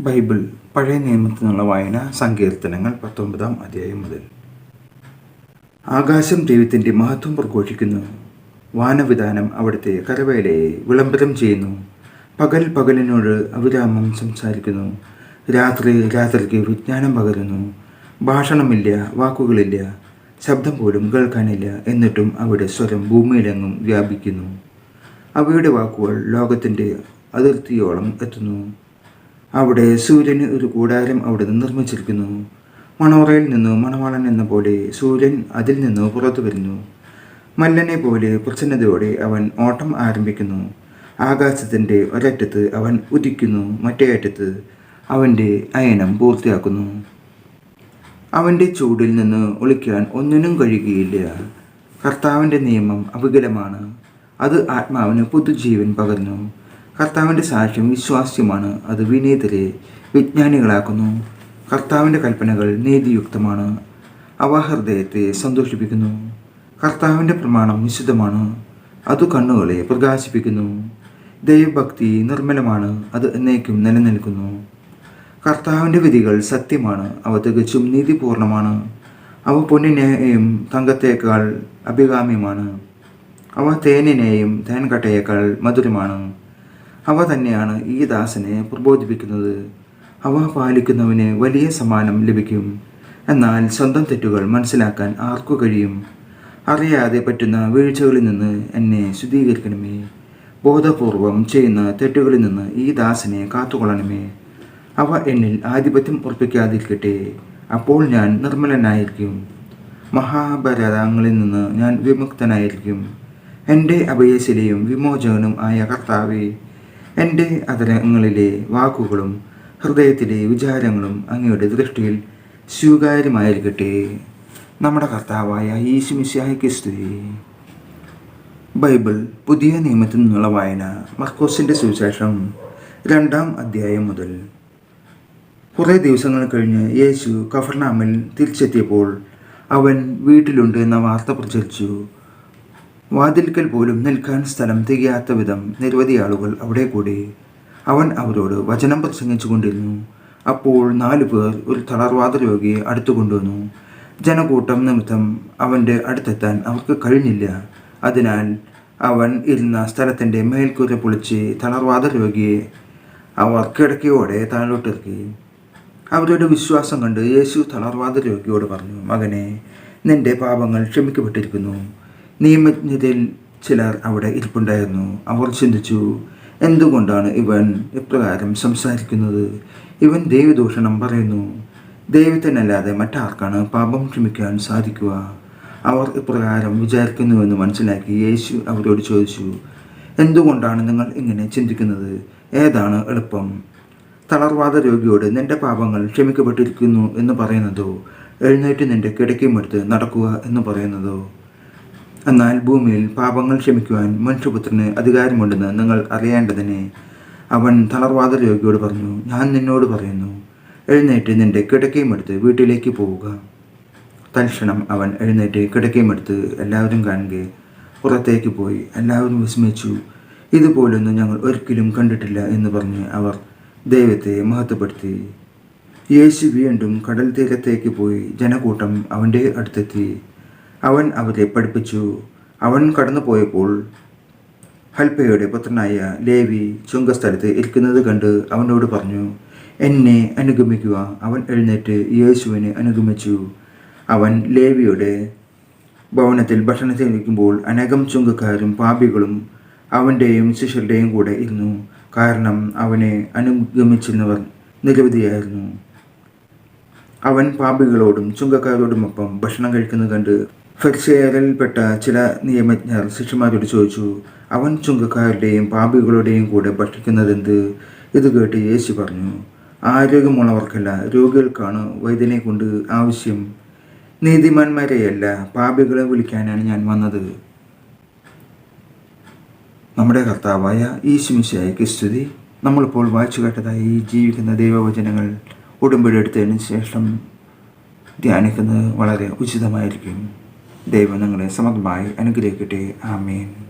Bible പഴയ നിയമത്തിൽ നിന്നുള്ള വായന സങ്കീർത്തനങ്ങൾ പത്തൊമ്പതാം അധ്യായം മുതൽ. ആകാശം ദൈവത്തിന്റെ മഹത്വം പ്രഘോഷിക്കുന്നു. വാനവിധാനം അവിടുത്തെ കരവേലയെ വിളംബരം ചെയ്യുന്നു. പകൽ പകലിനോട് അവിരാമം സംസാരിക്കുന്നു. രാത്രി രാത്രിക്ക് വിജ്ഞാനം പകരുന്നു. ഭാഷണമില്ല വാക്കുകളില്ല ശബ്ദം പോലും കേൾക്കാനില്ല എന്നിട്ടും അവിടെ സ്വരം ഭൂമിയിലെങ്ങും വ്യാപിക്കുന്നു. അവയുടെ വാക്കുകൾ ലോകത്തിന്റെ അതിർത്തിയോളം എത്തുന്നു. അവിടെ സൂര്യന് ഒരു കൂടാരം അവിടെ നിന്ന് നിർമ്മിച്ചിരിക്കുന്നു. മണോറയിൽ നിന്ന് മണവാളൻ എന്ന പോലെ സൂര്യൻ അതിൽ നിന്ന് പുറത്തു വരുന്നു. മല്ലനെ പോലെ പ്രസന്നതയോടെ അവൻ ഓട്ടം ആരംഭിക്കുന്നു. ആകാശത്തിന്റെ ഒരറ്റത്ത് അവൻ ഉദിക്കുന്നു മറ്റേ അറ്റത്ത് അവന്റെ അയനം പൂർത്തിയാക്കുന്നു. അവന്റെ ചൂടിൽ നിന്ന് ഒളിക്കാൻ ഒന്നിനും കഴിയുകയില്ല. കർത്താവിന്റെ നിയമം അവികലമാണ്. അത് ആത്മാവിന് പുതുജീവൻ പകർന്നു കർത്താവിന്റെ സാക്ഷ്യം വിശ്വാസ്യമാണ്. അത് വിനീതരെ വിജ്ഞാനികളാക്കുന്നു. കർത്താവിന്റെ കൽപ്പനകൾ നീതിയുക്തമാണ്. അവ ഹൃദയത്തെ സന്തോഷിപ്പിക്കുന്നു. കർത്താവിന്റെ പ്രമാണം വിശുദ്ധമാണ്. അത് കണ്ണുകളെ പ്രകാശിപ്പിക്കുന്നു. ദൈവഭക്തി നിർമ്മലമാണ്. അത് എന്നേക്കും നിലനിൽക്കുന്നു. കർത്താവിന്റെ വിധികൾ സത്യമാണ്. അവ തികച്ചും നീതിപൂർണമാണ്. അവ പൊന്നിനെയും തങ്കത്തേക്കാൾ അഭികാമ്യമാണ്. അവ തേനിനെയും തേൻകട്ടയേക്കാൾ മധുരമാണ്. അവ തന്നെയാണ് ഈ ദാസനെ പ്രബോധിപ്പിക്കുന്നത്. അവ പാലിക്കുന്നവന് വലിയ സമ്മാനം ലഭിക്കും. എന്നാൽ സ്വന്തം തെറ്റുകൾ മനസ്സിലാക്കാൻ ആർക്കു കഴിയും? അറിയാതെ പറ്റുന്ന വീഴ്ചകളിൽ നിന്ന് എന്നെ ശുദ്ധീകരിക്കണമേ. ബോധപൂർവം ചെയ്യുന്ന തെറ്റുകളിൽ നിന്ന് ഈ ദാസനെ കാത്തുകൊള്ളണമേ. അവ എന്നിൽ ആധിപത്യം ഉറപ്പിക്കാതിരിക്കട്ടെ. അപ്പോൾ ഞാൻ നിർമ്മലനായിരിക്കും. മഹാഭരതങ്ങളിൽ നിന്ന് ഞാൻ വിമുക്തനായിരിക്കും. എന്റെ അഭയശിലയും വിമോചകനും ആയ കർത്താവെ എന്റെ അതരങ്ങളിലെ വാക്കുകളും ഹൃദയത്തിലെ വിചാരങ്ങളും അങ്ങയുടെ ദൃഷ്ടിയിൽ സ്വീകാര്യമായിരിക്കട്ടെ. നമ്മുടെ കർത്താവായ ഈശുമിശാഹിക്ക് സ്തുതി ബൈബിൾ പുതിയ നിയമത്തിൽ നിന്നുള്ള വായന മർക്കോസിന്റെ സുവിശേഷം രണ്ടാം അധ്യായം മുതൽ. കുറേ ദിവസങ്ങൾ കഴിഞ്ഞ് യേശു കഫർനാമിൽ തിരിച്ചെത്തിയപ്പോൾ അവൻ വീട്ടിലുണ്ട് എന്ന വാർത്ത പ്രചരിച്ചു. വാതിൽക്കൽ പോലും നിൽക്കാൻ സ്ഥലം തികയാത്ത വിധം നിരവധി ആളുകൾ അവിടെ കൂടി. അവൻ അവരോട് വചനം പ്രസംഗിച്ചു കൊണ്ടിരുന്നു. അപ്പോൾ നാലു പേർ ഒരു തളർവാദ രോഗിയെ അടുത്തു കൊണ്ടുവന്നു. ജനക്കൂട്ടം നിമിത്തം അവന്റെ അടുത്തെത്താൻ അവർക്ക് കഴിഞ്ഞില്ല. അതിനാൽ അവൻ ഇരുന്ന സ്ഥലത്തിന്റെ മേൽക്കൂര പൊളിച്ച് തളർവാദ രോഗിയെ അവർ കിടക്കയോടെ താഴോട്ടിറക്കി. അവരുടെ വിശ്വാസം കണ്ട് യേശു തളർവാദ രോഗിയോട് പറഞ്ഞു മകനെ നിന്റെ പാപങ്ങൾ ക്ഷമിക്കപ്പെട്ടിരിക്കുന്നു. നിയമജ്ഞരിൽ ചിലർ അവിടെ ഇരിപ്പുണ്ടായിരുന്നു. അവർ ചിന്തിച്ചു എന്തുകൊണ്ടാണ് ഇവൻ ഇപ്രകാരം സംസാരിക്കുന്നത്? ഇവൻ ദൈവദൂഷണം പറയുന്നു. ദൈവത്തിനല്ലാതെ മറ്റാർക്കാണ് പാപം ക്ഷമിക്കാൻ സാധിക്കുക? അവർ ഇപ്രകാരം വിചാരിക്കുന്നുവെന്ന് മനസ്സിലാക്കി യേശു അവരോട് ചോദിച്ചു എന്തുകൊണ്ടാണ് നിങ്ങൾ ഇങ്ങനെ ചിന്തിക്കുന്നത്? ഏതാണ് എളുപ്പം? തളർവാദ രോഗിയോട് നിന്റെ പാപങ്ങൾ ക്ഷമിക്കപ്പെട്ടിരിക്കുന്നു എന്ന് പറയുന്നതോ? എഴുന്നേറ്റ് നിന്റെ കിടക്കിമെടുത്ത് നടക്കുക എന്ന് പറയുന്നതോ? എന്നാൽ ഭൂമിയിൽ പാപങ്ങൾ ക്ഷമിക്കുവാൻ മനുഷ്യപുത്രന് അധികാരമുണ്ടെന്ന് നിങ്ങൾ അറിയേണ്ടതിന് അവൻ തളർവാദ രോഗിയോട് പറഞ്ഞു ഞാൻ നിന്നോട് പറയുന്നു എഴുന്നേറ്റ് നിന്റെ കിടക്കയുമെടുത്ത് വീട്ടിലേക്ക് പോവുക. തൽക്ഷണം അവൻ എഴുന്നേറ്റ് കിടക്കയുമെടുത്ത് എല്ലാവരും കാണുക പുറത്തേക്ക് പോയി. എല്ലാവരും വിസ്മയിച്ചു ഇതുപോലൊന്നും ഞങ്ങൾ ഒരിക്കലും കണ്ടിട്ടില്ല എന്ന് പറഞ്ഞ് അവർ ദൈവത്തെ മഹത്വപ്പെടുത്തി. യേശു വീണ്ടും കടൽ തീരത്തേക്ക് പോയി ജനക്കൂട്ടം അവന്റെ അടുത്തെത്തി. അവൻ അവരെ പഠിപ്പിച്ചു. അവൻ കടന്നു പോയപ്പോൾ ഹൽപ്പയുടെ പുത്രനായ ലേവി ചുങ്കസ്ഥലത്ത് ഇരിക്കുന്നത് കണ്ട് അവനോട് പറഞ്ഞു എന്നെ അനുഗമിക്കുക. അവൻ എഴുന്നേറ്റ് യേശുവിനെ അനുഗമിച്ചു. അവൻ ലേവിയുടെ ഭവനത്തിൽ ഭക്ഷണത്തിൽ ഇരിക്കുമ്പോൾ അനേകം ചുങ്കക്കാരും പാപികളും അവന്റെയും ശിഷ്യരുടെയും കൂടെ ഇരുന്നു. കാരണം അവനെ അനുഗമിച്ചിരുന്നവർ നിരവധിയായിരുന്നു. അവൻ പാപികളോടും ചുങ്കക്കാരോടുമൊപ്പം ഭക്ഷണം കഴിക്കുന്നത് കണ്ട് ഫെർഷേറിൽപ്പെട്ട ചില നിയമജ്ഞർ ശിഷ്യന്മാരോട് ചോദിച്ചു അവൻ ചുങ്കക്കാരുടെയും പാപികളുടെയും കൂടെ ഭക്ഷിക്കുന്നതെന്ത്? ഇത് കേട്ട് യേശു പറഞ്ഞു ആരോഗ്യമുള്ളവർക്കല്ല രോഗികൾക്കാണ് വൈദ്യനെ കൊണ്ട് ആവശ്യം. നീതിമാന്മാരെയല്ല പാപികളെ വിളിക്കാനാണ് ഞാൻ വന്നത്. നമ്മുടെ കർത്താവായ ഈശുമിശായിക്ക് സ്തുതി നമ്മളിപ്പോൾ വായിച്ചു കേട്ടതായി ജീവിക്കുന്ന ദൈവവചനങ്ങൾ ഉടമ്പടിയെടുത്തതിന് ശേഷം ധ്യാനിക്കുന്നത് വളരെ ഉചിതമായിരിക്കും. ദൈവം നിങ്ങളെ സമർത്ഥമായി അനുഗ്രഹിക്കട്ടെ. ആമേൻ.